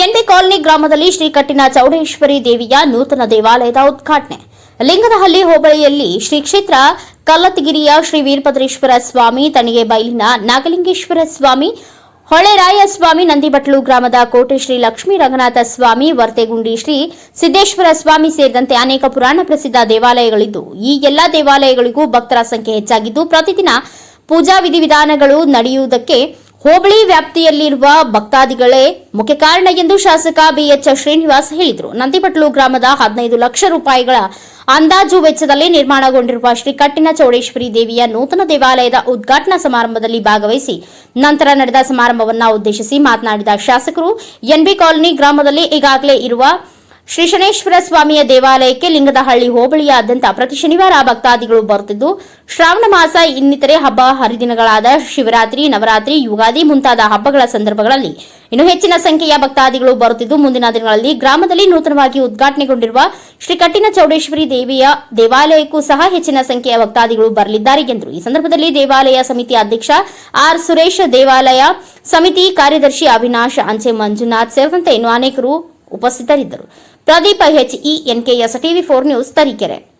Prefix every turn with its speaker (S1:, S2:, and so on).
S1: NB colony ಗ್ರಾಮದಲ್ಲಿ ಶ್ರೀ ಕಟ್ಟಿನ ಚೌಡೇಶ್ವರಿ ದೇವಿಯ ನೂತನ ದೇವಾಲಯದ ಉದ್ಘಾಟನೆ. ಲಿಂಗನಹಳ್ಳಿ ಹೋಬಳಿಯಲ್ಲಿ ಶ್ರೀ ಕ್ಷೇತ್ರ ಕಲ್ಲತ್ಗಿರಿಯ ಶ್ರೀ ವೀರಭದ್ರೇಶ್ವರ ಸ್ವಾಮಿ, ತಣಿಗೆ ಬೈಲಿನ ನಾಗಲಿಂಗೇಶ್ವರ ಸ್ವಾಮಿ, ಹೊಳೆರಾಯ ಸ್ವಾಮಿ ನಂದಿಬಟ್ಲು ಗ್ರಾಮದ ಕೋಟೆ ಶ್ರೀ ಲಕ್ಷ್ಮೀ ರಂಗನಾಥ ಸ್ವಾಮಿ, ವರ್ತೆಗುಂಡಿ ಶ್ರೀ ಸಿದ್ದೇಶ್ವರ ಸ್ವಾಮಿ ಸೇರಿದಂತೆ ಅನೇಕ ಪುರಾಣ ಪ್ರಸಿದ್ಧ ದೇವಾಲಯಗಳಿದ್ದು, ಈ ಎಲ್ಲಾ ದೇವಾಲಯಗಳಿಗೂ ಭಕ್ತರ ಸಂಖ್ಯೆ ಹೆಚ್ಚಾಗಿದ್ದು, ಪ್ರತಿದಿನ ಪೂಜಾ ವಿಧಿವಿಧಾನಗಳು ನಡೆಯುವುದಕ್ಕೆ ಹೋಬಳಿ ವ್ಯಾಪ್ತಿಯಲ್ಲಿರುವ ಭಕ್ತಾದಿಗಳೇ ಮುಖ್ಯ ಕಾರಣ ಎಂದು ಶಾಸಕ ಬಿಎಚ್ ಶ್ರೀನಿವಾಸ್ ಹೇಳಿದರು. ನಂದಿಪಟ್ಲು ಗ್ರಾಮದ ಹದಿನೈದು ಲಕ್ಷ ರೂಪಾಯಿಗಳ ಅಂದಾಜು ವೆಚ್ಚದಲ್ಲಿ ನಿರ್ಮಾಣಗೊಂಡಿರುವ ಶ್ರೀ ಕಟ್ಟಿನ ಚೌಡೇಶ್ವರಿ ದೇವಿಯ ನೂತನ ದೇವಾಲಯದ ಉದ್ಘಾಟನಾ ಸಮಾರಂಭದಲ್ಲಿ ಭಾಗವಹಿಸಿ ನಂತರ ನಡೆದ ಸಮಾರಂಭವನ್ನು ಉದ್ದೇಶಿಸಿ ಮಾತನಾಡಿದ ಶಾಸಕರು, ಎನ್ಬಿ ಕಾಲೋನಿ ಗ್ರಾಮದಲ್ಲಿ ಈಗಾಗಲೇ ಇರುವ ಶ್ರೀ ಶನೇಶ್ವರ ಸ್ವಾಮಿಯ ದೇವಾಲಯಕ್ಕೆ ಲಿಂಗದಹಳ್ಳಿ ಹೋಬಳಿಯಾದ್ಯಂತ ಪ್ರತಿ ಶನಿವಾರ ಭಕ್ತಾದಿಗಳು ಬರುತ್ತಿದ್ದು, ಶ್ರಾವಣ ಮಾಸ ಇನ್ನಿತರೆ ಹಬ್ಬ ಹರಿದಿನಗಳಾದ ಶಿವರಾತ್ರಿ, ನವರಾತ್ರಿ, ಯುಗಾದಿ ಮುಂತಾದ ಹಬ್ಬಗಳ ಸಂದರ್ಭಗಳಲ್ಲಿ ಇನ್ನು ಹೆಚ್ಚಿನ ಸಂಖ್ಯೆಯ ಭಕ್ತಾದಿಗಳು ಬರುತ್ತಿದ್ದು, ಮುಂದಿನ ದಿನಗಳಲ್ಲಿ ಗ್ರಾಮದಲ್ಲಿ ನೂತನವಾಗಿ ಉದ್ಘಾಟನೆಗೊಂಡಿರುವ ಶ್ರೀ ಕಟ್ಟಿನ ಚೌಡೇಶ್ವರಿ ದೇವಿಯ ದೇವಾಲಯಕ್ಕೂ ಸಹ ಹೆಚ್ಚಿನ ಸಂಖ್ಯೆಯ ಭಕ್ತಾದಿಗಳು ಬರಲಿದ್ದಾರೆ ಎಂದರು ಈ ಸಂದರ್ಭದಲ್ಲಿ ದೇವಾಲಯ ಸಮಿತಿ ಅಧ್ಯಕ್ಷ ಆರ್ ಸುರೇಶ್, ದೇವಾಲಯ ಸಮಿತಿ ಕಾರ್ಯದರ್ಶಿ ಅವಿನಾಶ್, ಅಂಚೆ ಮಂಜುನಾಥ್ ಸೇರಿದಂತೆ ಇನ್ನು ಅನೇಕರು ಉಪಸ್ಥಿತರಿದ್ದರು. Pradeep H E NKS TV four news Tarikere.